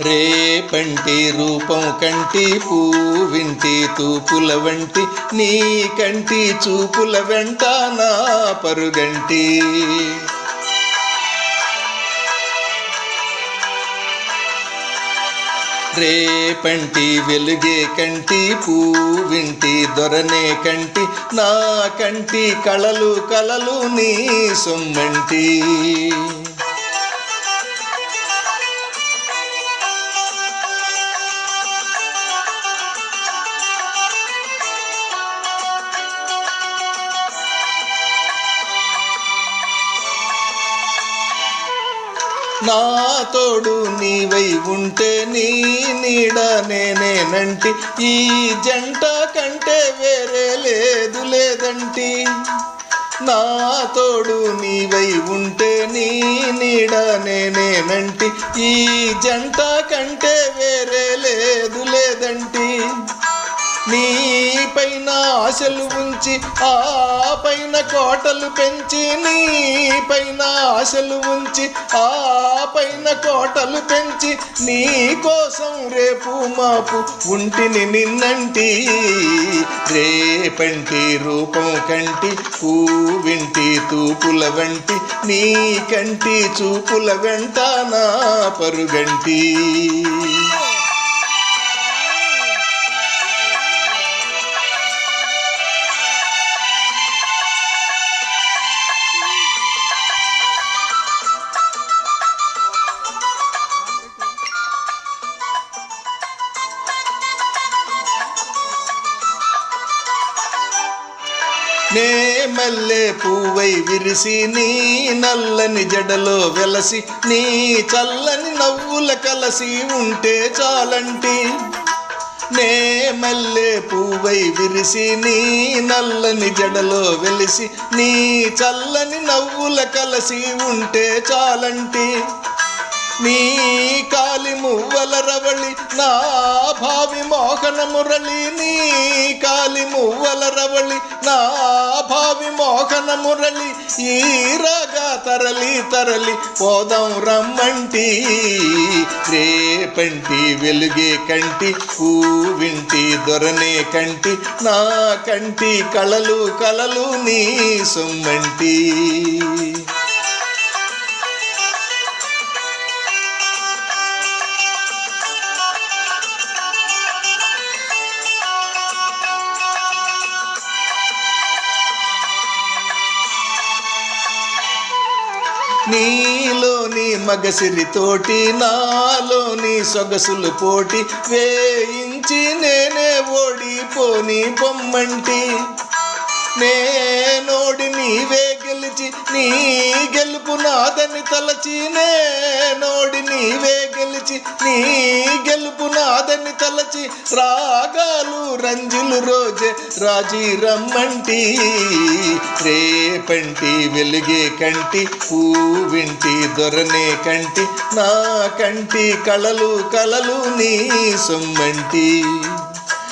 రేపంటి రూపం కంటి పూవింటి తూపుల వంటి నీ కంటి చూపుల వెంట నా పరుగంటి. రేపంటి వెలుగే కంటి పూవింటి దొరనే కంటి నా కంటి కళలు కలలు నీ సొమ్మంటి. నా తోడు నీవై ఉంటే నీ నీడ నేనేనంటి ఈ జంట కంటే వేరే లేదు లేదంటి. నా తోడు నీవై ఉంటే నీ నీడ నేనేనంటి ఈ జంట కంటే వేరే లేదు లేదంటి. నీ పైన ఆశలు ఉంచి ఆ పైన కోటలు పెంచి నీ పైన ఆశలు ఉంచి ఆ పైన కోటలు పెంచి నీ కోసం రేపు మాపు ఉంటిని నిన్నంటి రేపంటి రూపం కంటి పూవింటి తూపుల వంటి నీ కంటి చూపుల వెంట నా పరుగంటి. నే మల్లె పువ్వై విరిసి నీ నల్లని జడలో వెలసి నీ చల్లని నవ్వుల కలసి ఉంటే చాలంటి. నే మల్లె పువ్వై విరిసి నీ నల్లని జడలో వెలిసి నీ చల్లని నవ్వుల కలసి ఉంటే చాలంటి. నీ కాలి మువ్వల రవళి నా భావి మోహన మురళి నీ కాలి మువ్వల రవళి నా భావి మోహన మురళి ఈ రాగా తరలి తరలి పోదాం రమ్మంటి. రేపంటి వెలుగే కంటి పూవింటి దొరనే కంటి నా కంటి కళలు కలలు నీ సొమ్మంటి. నీలోని మగసిరితోటి నాలోని సొగసులు పోటీ వేయించి నేనే ఓడిపోని బొమ్మంటి. నేనోడి నీవే గెలిచి నీ గెలుపు నాదని తలచి నేనోడి నీవే గెలిచి నీ గెలుపు నాదని తలచి రాగాలు రంజులు రోజే రాజీ రమ్మంటి రేపంటి వెలిగే కంటి పూవింటి దొరనే కంటి నా కంటి కళలు కలలు నీ సొమ్మంటి.